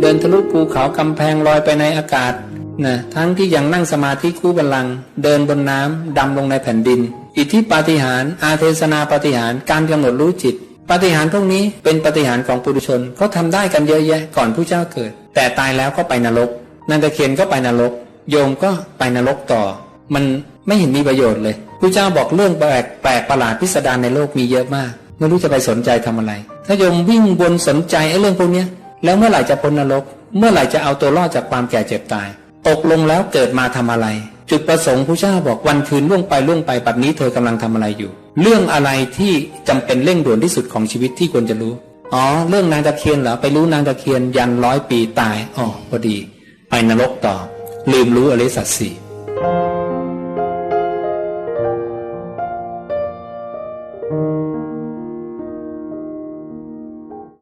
เดินทะลุภูเขากำแพงลอยไปในอากาศนะทั้งที่ยังนั่งสมาธิคู่บัลลัง เดินบนน้ำดำลงในแผ่นดิน อิทธิปาฏิหาริย์อาเทศนาปาฏิหาริย์การกำหนดรู้จิต ปาฏิหาริย์พวกนี้เป็นปาฏิหาริย์ของปุถุชนเขาทำได้กันเยอะแยะก่อนผู้เจ้าเกิด แต่ตายแล้วก็ไปนรกนันตะเคียนก็ไปนรก โยมก็ไปนรกต่อ มันไม่เห็นมีประโยชน์เลยผู้เจ้าบอกเรื่องแปลกแปลกประหลาดพิสดารในโลกมีเยอะมาก ไม่รู้จะไปสนใจทำอะไรถ้าโยมวิ่งวนสนใจไอ้เรื่องพวกนี้แล้วเมื่อไหร่จะพ้นนรก เมื่อไหร่จะเอาตัวรอดจากความแก่เจ็บตาย ตกลงแล้วเกิดมาทำอะไร จุดประสงค์ผู้เจ้าบอกวันคืนล่วงไปล่วงไปบัดนี้เธอกำลังทำอะไรอยู่ เรื่องอะไรที่จำเป็นเร่งด่วนที่สุดของชีวิตที่ควรจะรู้ อ๋อ เรื่องนางตะเคียนเหรอไปรู้นางตะเคียนยันร้อยปีตายอ๋อพอดี ไปนรกต่อ ลืมรู้อริสัจสี่